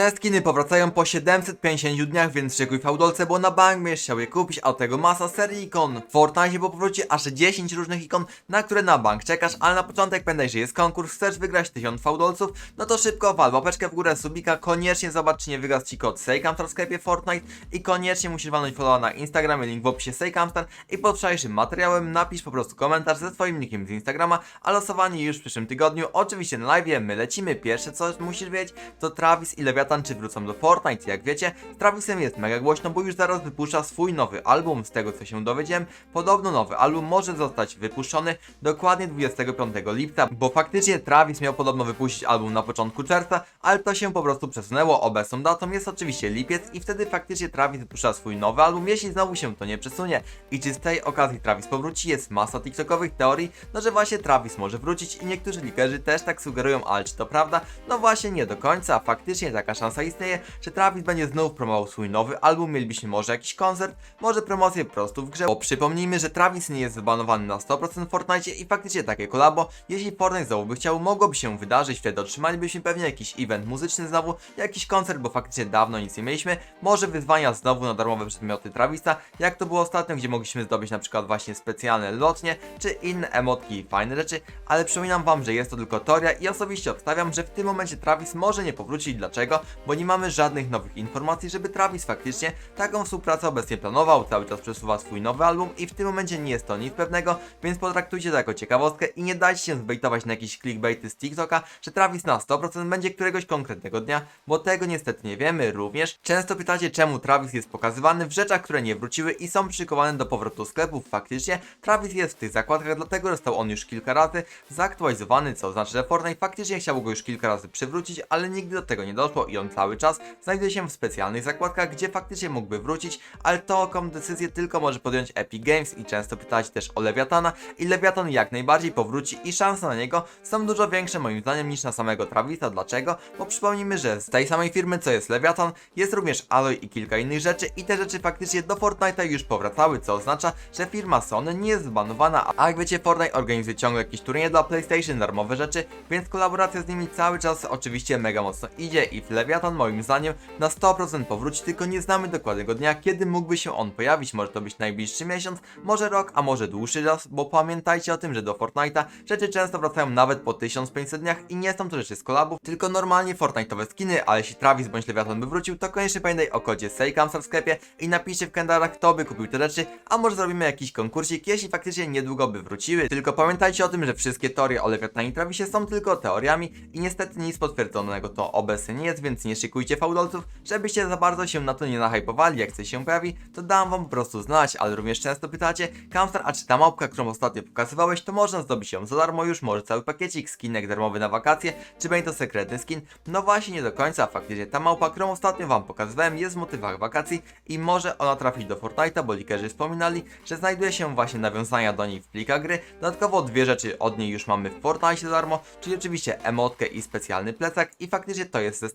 te skiny powracają po 750 dniach, więc szykuj fałdolce, bo na bank będziesz chciał je kupić, a tego masa serii ikon. W Fortnite bo powróci aż 10 różnych ikon, na które na bank czekasz, ale na początek pamiętaj, że jest konkurs, chcesz wygrać 1000 fałdolców, no to szybko wal łapeczkę w górę, subika, koniecznie zobacz, czy nie wygasł ci kod Sejkamstar w sklepie Fortnite i koniecznie musisz walnąć followa na Instagramie, link w opisie Sejkamstar i pod wczorajszym materiałem napisz po prostu komentarz ze swoim nickiem z Instagrama, a losowanie już w przyszłym tygodniu, oczywiście na live, my lecimy, pierwsze co musisz wiedzieć, to Travis i Leviathan czy wrócą do Fortnite, jak wiecie, z Travisem jest mega głośno, bo już zaraz wypuszcza swój nowy album, z tego co się dowiedziałem, podobno nowy album może zostać wypuszczony dokładnie 25 lipca, bo faktycznie Travis miał podobno wypuścić album na początku czerwca, ale to się po prostu przesunęło, obecną datą jest oczywiście lipiec i wtedy faktycznie Travis wypuszcza swój nowy album, jeśli znowu się to nie przesunie. I czy z tej okazji Travis powróci, jest masa tiktokowych teorii, no że właśnie Travis może wrócić i niektórzy likerzy też tak sugerują, ale czy to prawda? No właśnie nie do końca, faktycznie taka szansa istnieje, że Travis będzie znów promował swój nowy album, mielibyśmy może jakiś koncert, może promocję prostu w grze, bo przypomnijmy, że Travis nie jest zbanowany na 100% w Fortnite i faktycznie takie kolabo, jeśli Fortnite znowu by chciał, mogłoby się wydarzyć, wtedy otrzymalibyśmy pewnie jakiś event muzyczny znowu, jakiś koncert, bo faktycznie dawno nic nie mieliśmy, może wyzwania znowu na darmowe przedmioty Travisa, jak to było ostatnio, gdzie mogliśmy zdobyć na przykład właśnie specjalne lotnie, czy inne emotki i fajne rzeczy, ale przypominam wam, że jest to tylko teoria i osobiście obstawiam, że w tym momencie Travis może nie powrócić, dlaczego? Bo nie mamy żadnych nowych informacji, żeby Travis faktycznie taką współpracę obecnie planował, cały czas przesuwa swój nowy album i w tym momencie nie jest to nic pewnego, więc potraktujcie to jako ciekawostkę i nie dajcie się zbejtować na jakieś clickbaity z TikToka, że Travis na 100% będzie któregoś konkretnego dnia, bo tego niestety nie wiemy również. Często pytacie, czemu Travis jest pokazywany w rzeczach, które nie wróciły i są szykowane do powrotu sklepów. Faktycznie Travis jest w tych zakładkach, dlatego został on już kilka razy zaktualizowany, co oznacza, że Fortnite faktycznie chciał go już kilka razy przywrócić, ale nigdy do tego nie doszło i on cały czas znajduje się w specjalnych zakładkach, gdzie faktycznie mógłby wrócić, ale taką decyzję tylko może podjąć Epic Games i często pytacie też o Leviatana i Leviathan jak najbardziej powróci i szanse na niego są dużo większe moim zdaniem niż na samego Travisa. Dlaczego? Bo przypomnijmy, że z tej samej firmy co jest Leviathan jest również Alloy i kilka innych rzeczy i te rzeczy faktycznie do Fortnite'a już powracały, co oznacza, że firma Sony nie jest zbanowana, a jak wiecie Fortnite organizuje ciągle jakieś turnieje dla PlayStation, darmowe rzeczy, więc kolaboracja z nimi cały czas oczywiście mega mocno idzie i Leviathan moim zdaniem na 100% powróci, tylko nie znamy dokładnego dnia, kiedy mógłby się on pojawić, może to być najbliższy miesiąc, może rok, a może dłuższy czas, bo pamiętajcie o tym, że do Fortnite'a rzeczy często wracają nawet po 1500 dniach i nie są to rzeczy z kolabów, tylko normalnie Fortnite'owe skiny, ale jeśli Travis bądź Leviathan by wrócił, to koniecznie pamiętaj o kodzie SEJKAMSA w sklepie i napiszcie w kalendarzach, kto by kupił te rzeczy, a może zrobimy jakiś konkursik, jeśli faktycznie niedługo by wróciły. Tylko pamiętajcie o tym, że wszystkie teorie o Leviathanie i Travisie są tylko teoriami i niestety nic potwierdzonego to obecnie nie jest, więc nie szykujcie fałdolców, żebyście za bardzo się na to nie nahypowali, jak coś się pojawi, to dam wam po prostu znać, ale również często pytacie, Kamstar, a czy ta małpka, którą ostatnio pokazywałeś, to można zdobyć ją za darmo już, może cały pakiecik, skinek darmowy na wakacje, czy będzie to sekretny skin? No właśnie nie do końca, faktycznie ta małpa, którą ostatnio wam pokazywałem, jest w motywach wakacji i może ona trafić do Fortnite'a, bo likerzy wspominali, że znajduje się właśnie nawiązania do niej w plikach gry, dodatkowo dwie rzeczy od niej już mamy w Fortnite za darmo, czyli oczywiście emotkę i specjalny plecak i faktycznie to jest z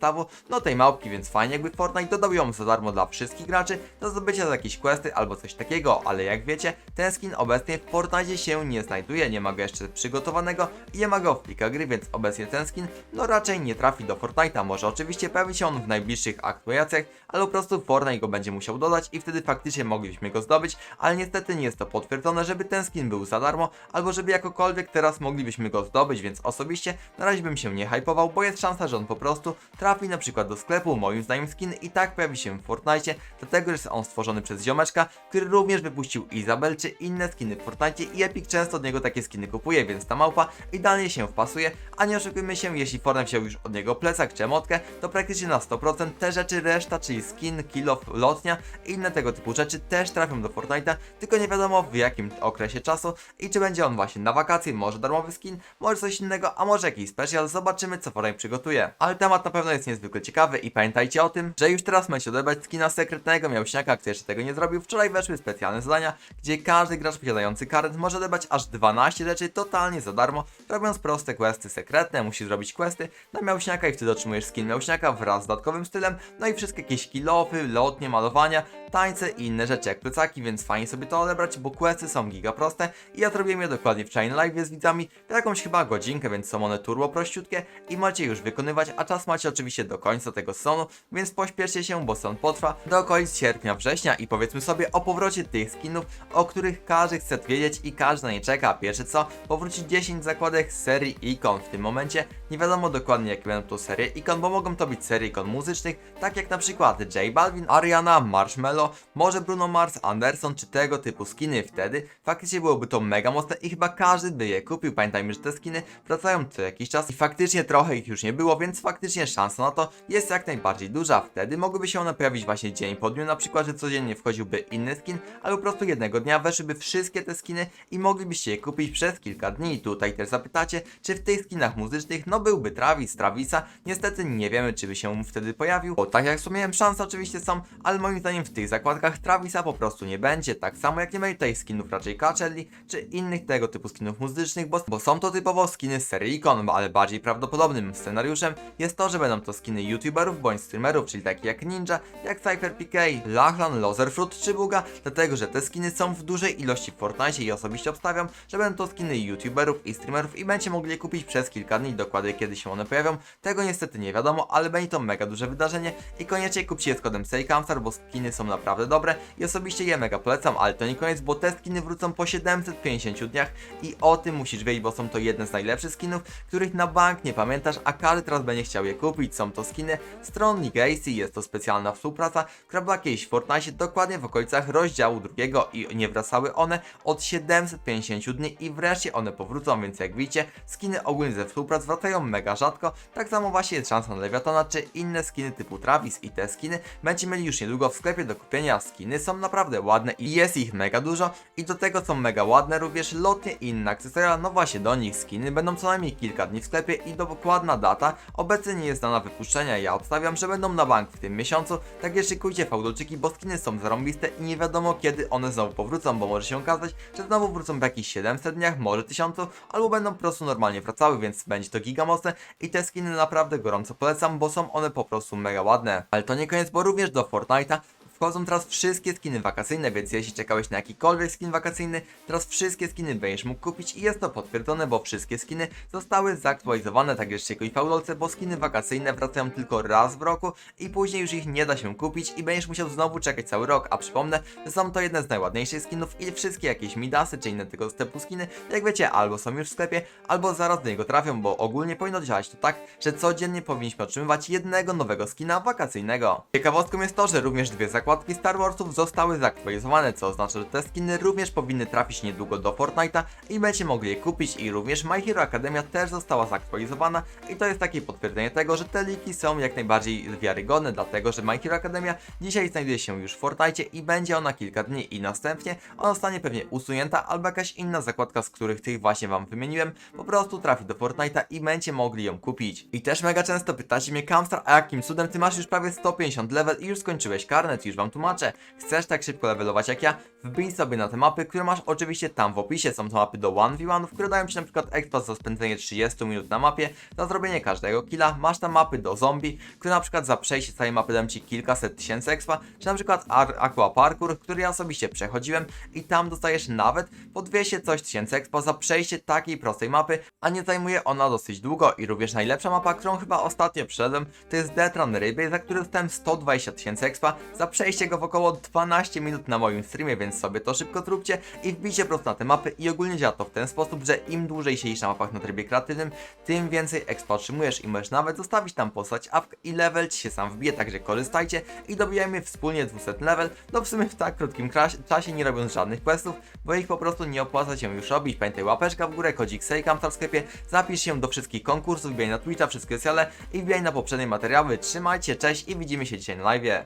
no tej małpki, więc fajnie jakby Fortnite dodał ją za darmo dla wszystkich graczy do zdobycia za jakieś questy albo coś takiego, ale jak wiecie, ten skin obecnie w Fortnite się nie znajduje, nie ma go jeszcze przygotowanego i nie ma go w plikach gry, więc obecnie ten skin no raczej nie trafi do Fortnite'a, może oczywiście pojawi się on w najbliższych aktualizacjach, ale po prostu Fortnite go będzie musiał dodać i wtedy faktycznie moglibyśmy go zdobyć, ale niestety nie jest to potwierdzone, żeby ten skin był za darmo, albo żeby jakokolwiek teraz moglibyśmy go zdobyć, więc osobiście na razie bym się nie hypował, bo jest szansa, że on po prostu trafi na przykład do sklepu, moim zdaniem skin i tak pojawi się w Fortnite, dlatego że jest on stworzony przez ziomeczka, który również wypuścił Izabel czy inne skiny w Fortnite i Epic często od niego takie skiny kupuje, więc ta małpa idealnie się wpasuje, a nie oszukujmy się, jeśli Fortnite wziął już od niego plecak czy emotkę, to praktycznie na 100% te rzeczy reszta, czyli skin, kill lotnia i inne tego typu rzeczy też trafią do Fortnite'a, tylko nie wiadomo w jakim okresie czasu i czy będzie on właśnie na wakacje, może darmowy skin, może coś innego, a może jakiś special, zobaczymy co Fortnite przygotuje. Ale temat na pewno jest niezwykle ciekawy i pamiętajcie o tym, że już teraz możecie odebrać skina sekretnego miałśniaka, kto jeszcze tego nie zrobił. Wczoraj weszły specjalne zadania, gdzie każdy gracz posiadający karet może odebrać aż 12 rzeczy totalnie za darmo, robiąc proste questy sekretne, musi zrobić questy na miałśniaka i wtedy otrzymujesz skin miałśniaka wraz z dodatkowym stylem, no i wszystkie jakieś kilofy, lotnie, malowania, tańce i inne rzeczy jak plecaki, więc fajnie sobie to odebrać, bo questy są giga proste i ja zrobiłem je dokładnie wczoraj na live z widzami, jakąś chyba godzinkę, więc są one turbo prościutkie i macie już wykonywać, a czas macie oczywiście do do końca tego sezonu, więc pośpieszcie się, bo sezon potrwa do okolic sierpnia, września i powiedzmy sobie o powrocie tych skinów, o których każdy chce wiedzieć i każdy na nie czeka. Pierwsze co, powróci 10 zakładek serii ikon. W tym momencie nie wiadomo dokładnie jakie będą to serie ikon, bo mogą to być serie ikon muzycznych, tak jak na przykład J Balvin, Ariana, Marshmello, może Bruno Mars, Anderson czy tego typu skiny. Wtedy faktycznie byłoby to mega mocne i chyba każdy by je kupił. Pamiętajmy, że te skiny wracają co jakiś czas i faktycznie trochę ich już nie było, więc faktycznie szansa na to jest jak najbardziej duża. Wtedy mogłyby się one pojawić właśnie dzień po dniu, na przykład, że codziennie wchodziłby inny skin, albo po prostu jednego dnia weszłyby wszystkie te skiny i moglibyście je kupić przez kilka dni. Tutaj też zapytacie, czy w tych skinach muzycznych, no byłby Travis, Travisa. Niestety nie wiemy, czy by się wtedy pojawił, bo tak jak wspomniałem, szanse oczywiście są, ale moim zdaniem w tych zakładkach Travisa po prostu nie będzie. Tak samo jak nie będzie tutaj skinów raczej Kacelli, czy innych tego typu skinów muzycznych, bo, bo są to typowo skiny z serii Icon, ale bardziej prawdopodobnym scenariuszem jest to, że będą to skiny youtuberów bądź streamerów, czyli takie jak Ninja, jak CypherPK, Lachlan, Lozerfruit czy Buga, dlatego że te skiny są w dużej ilości w Fortnite i osobiście obstawiam, że będą to skiny youtuberów i streamerów i będziecie mogli je kupić przez kilka dni, dokładnie kiedy się one pojawią. Tego niestety nie wiadomo, ale będzie to mega duże wydarzenie i koniecznie kupcie je z kodem SEJKAMSTAR, bo skiny są naprawdę dobre i osobiście je mega polecam, ale to nie koniec, bo te skiny wrócą po 750 dniach i o tym musisz wiedzieć, bo są to jedne z najlepszych skinów, których na bank nie pamiętasz, a każdy teraz będzie chciał je kupić. Są to skiny stron Legacy, jest to specjalna współpraca, która była kiedyś w Fortnite dokładnie w okolicach rozdziału drugiego i nie wracały one od 750 dni i wreszcie one powrócą, więc jak widzicie, skiny ogólnie ze współprac wracają mega rzadko, tak samo właśnie jest szansa na Leviatana czy inne skiny typu Travis i te skiny będziecie mieli już niedługo w sklepie do kupienia. Skiny są naprawdę ładne i jest ich mega dużo i do tego są mega ładne również lotnie i inne akcesoria, no właśnie do nich skiny będą co najmniej kilka dni w sklepie i dokładna data obecnie nie jest dana wypuszczenia. Ja obstawiam, że będą na bank w tym miesiącu, także szykujcie fałdolczyki, bo skiny są zarąbiste i nie wiadomo kiedy one znowu powrócą, bo może się okazać, że znowu wrócą w jakichś 700 dniach, może 1000, albo będą po prostu normalnie wracały, więc będzie to giga mocne i te skiny naprawdę gorąco polecam, bo są one po prostu mega ładne. Ale to nie koniec, bo również do Fortnite'a Wchodzą teraz wszystkie skiny wakacyjne, więc jeśli czekałeś na jakikolwiek skin wakacyjny, teraz wszystkie skiny będziesz mógł kupić i jest to potwierdzone, bo wszystkie skiny zostały zaktualizowane, tak jeszcze i faulolce, bo skiny wakacyjne wracają tylko raz w roku i później już ich nie da się kupić i będziesz musiał znowu czekać cały rok, a przypomnę, że są to jedne z najładniejszych skinów i wszystkie jakieś midasy czy inne tego typu skiny, jak wiecie, albo są już w sklepie, albo zaraz do niego trafią, bo ogólnie powinno działać to tak, że codziennie powinniśmy otrzymywać jednego nowego skina wakacyjnego. Ciekawostką jest to, że również dwie zakładki Star Warsów zostały zaktualizowane, co oznacza, że te skiny również powinny trafić niedługo do Fortnite'a i będziecie mogli je kupić i również My Hero Academia też została zaktualizowana i to jest takie potwierdzenie tego, że te liki są jak najbardziej wiarygodne, dlatego że My Hero Academia dzisiaj znajduje się już w Fortnite i będzie ona kilka dni i następnie ona zostanie pewnie usunięta albo jakaś inna zakładka, z których tych właśnie wam wymieniłem, po prostu trafi do Fortnite'a i będziecie mogli ją kupić. I też mega często pytacie mnie Kamstar, a jakim cudem ty masz już prawie 150 level i już skończyłeś karnet, już wam tłumaczę. Chcesz tak szybko levelować jak ja? Wbij sobie na te mapy, które masz oczywiście tam w opisie. Są to mapy do 1v1, które dają ci na przykład expa za spędzenie 30 minut na mapie, za zrobienie każdego killa. Masz tam mapy do zombie, które na przykład za przejście całej mapy dają ci kilkaset tysięcy expa, czy na przykład Aqua Parkour, który ja osobiście przechodziłem i tam dostajesz nawet po 200 coś tysięcy expa za przejście takiej prostej mapy, a nie zajmuje ona dosyć długo i również najlepsza mapa, którą chyba ostatnio przeszedłem, to jest Death Run Ryby, za który dostałem 120 tysięcy expa za przejście go w około 12 minut na moim streamie, więc sobie to szybko zróbcie i wbijcie po prostu na te mapy i ogólnie działa to w ten sposób, że im dłużej siedzisz na mapach na trybie kreatywnym, tym więcej expa otrzymujesz i możesz nawet zostawić tam postać apk i level ci się sam wbije, także korzystajcie i dobijajmy wspólnie 200 level, no w sumie w tak krótkim czasie nie robiąc żadnych questów, bo ich po prostu nie opłaca się już robić. Pamiętaj łapeczka w górę, kodzik Sejkam w sklepie, zapisz się do wszystkich konkursów, wbijaj na Twitcha, wszystkie sociale i wbijaj na poprzednie materiały. Trzymajcie, cześć i widzimy się dzisiaj na live.